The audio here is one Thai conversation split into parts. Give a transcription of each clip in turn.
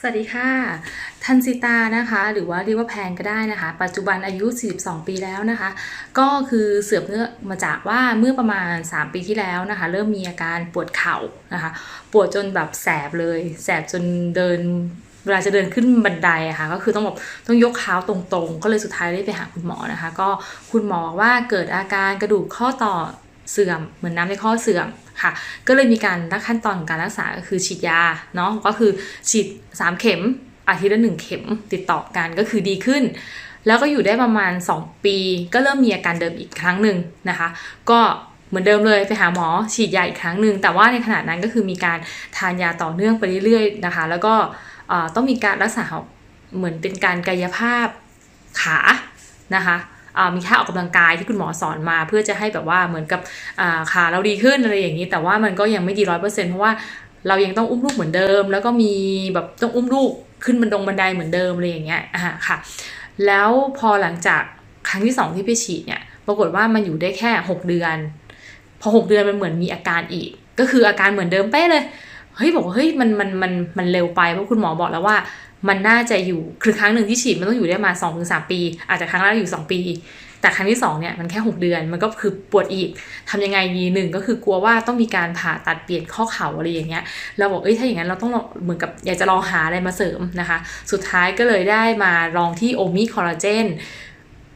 สวัสดีค่ะ ทันซิตานะคะ หรือว่าเรียกว่าแพงก็ได้นะคะ ปัจจุบันอายุ 42 ปีแล้วนะคะ ก็คือเสื่อมเนื่อมาจากว่าเมื่อประมาณ 3 ปีที่แล้วนะคะ เริ่มมีอาการปวดเข่านะคะ ปวดจนแบบแสบเลย แสบจนเดินเวลาจะเดินขึ้นบันไดอะค่ะก็คือต้องแบบต้องยกเท้าตรงๆ ก็เลยสุดท้ายได้ไปหาคุณหมอนะคะ ก็คุณหมอว่าเกิดอาการกระดูกข้อต่อเสื่อมเหมือนน้ำในข้อเสื่อม ค่ะ ก็เลยมีการรักขั้นตอนของการรักษาก็คือฉีดยาเนาะก็คือฉีด 3 เข็มอาทิตย์ละหนึ่งเข็มติดต่อกันก็คือดีขึ้น แล้วก็อยู่ได้ประมาณ 2 ปี ก็เริ่มมีอาการเดิมอีกครั้งหนึ่งนะคะ ก็เหมือนเดิมเลยไปหาหมอฉีดยาอีกครั้งหนึ่งแต่ว่าในขณะนั้นก็คือมีการทานยาต่อเนื่องไปเรื่อยๆนะคะ แล้วก็ต้องมีการรักษาเหมือนเป็นการกายภาพขานะคะ มีท่าออกกำลังกายที่คุณหมอสอนมา เพื่อจะให้แบบว่าเหมือนกับขาเราดีขึ้นอะไรอย่างนี้ แต่ว่ามันก็ยังไม่ดีร้อยเปอร์เซ็นต์เพราะว่าเรายังต้องอุ้มลูกเหมือนเดิม แล้วก็มีแบบต้องอุ้มลูกขึ้นบันดงบันไดเหมือนเดิมอะไรอย่างเงี้ยอ่าค่ะ แล้วพอหลังจากครั้งที่สองที่ไปฉีดเนี่ยปรากฏว่ามันอยู่ได้แค่ 6 เดือน พอ 6 เดือนมันเหมือนมีอาการอีก ก็คืออาการเหมือนเดิมเป๊ะเลย เฮ้ยบอกว่าเฮ้ยมันมันมันมันเร็วไปเพราะคุณหมอบอกแล้วว่า มันน่าจะอยู่คือครั้งหนึ่งที่ฉีดมันต้องอยู่ได้มา2อถึงสปี อาจจะครั้งแรกอยู่ 2 ปี แต่ครั้งที่ 2เนี่ยมันแค่ 6 เดือนมันก็คือปวดอีกทำยังไงดีหนึ่งก็คือกลัวว่าต้องมีการผ่าตัดเปลี่ยนข้อเข่าอะไรอย่างเงี้ยเราบอกเอ้ยถ้าอย่างนั้นเราต้องลองเหมือนกับอยากจะลองหาอะไรมาเสริมนะคะ สุดท้ายก็เลยได้มาลองที่โอมิคอลลาเจน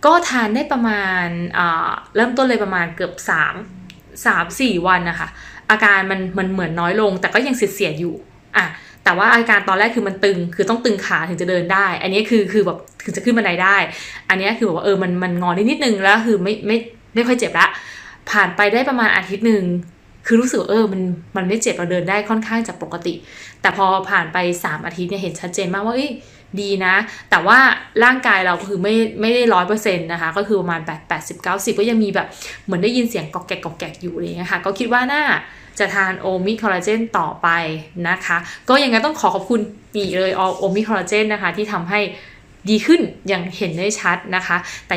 ก็ทานได้ประมาณอ่าเริ่มต้นเลยประมาณเกือบ 3 3 4 วันนะคะ อาการมันมันเหมือนน้อยลง แต่ก็ยังเสียดๆอยู่อะแต่ว่าอาการตอนแรกคือมันตึง คือต้องตึงขาถึงจะเดินได้ อันนี้คือคือแบบถึงจะขึ้นบันไดได้ อันนี้คือแบบว่าเออมันมันงอได้นิดนึงแล้วคือไม่ไม่ไม่ค่อยเจ็บละ ผ่านไปได้ประมาณอาทิตย์หนึ่งคือรู้สึกเออมันมันไม่เจ็บเราเดินได้ค่อนข้างจะปกติ แต่พอผ่านไป 3 อาทิตย์เนี่ยเห็นชัดเจนมากว่าเอ้ ดีนะ แต่ว่าร่างกายเราคือไม่ไม่ได้ร้อยเปอร์เซ็นต์นะคะ ก็คือประมาณแปดแปดสิบเก้าสิบก็ยังมีแบบเหมือนได้ยินเสียงกอกแกกกอกแกกอยู่เลยนะคะก็คิดว่าน่าจะทานโอมิคอลลาเจนต่อไปนะคะ ก็ยังไงต้องขอขอบคุณอีเลยโอมิคอลลาเจนนะคะ ที่ทำให้ดีขึ้นอย่างเห็นได้ชัดนะคะแต่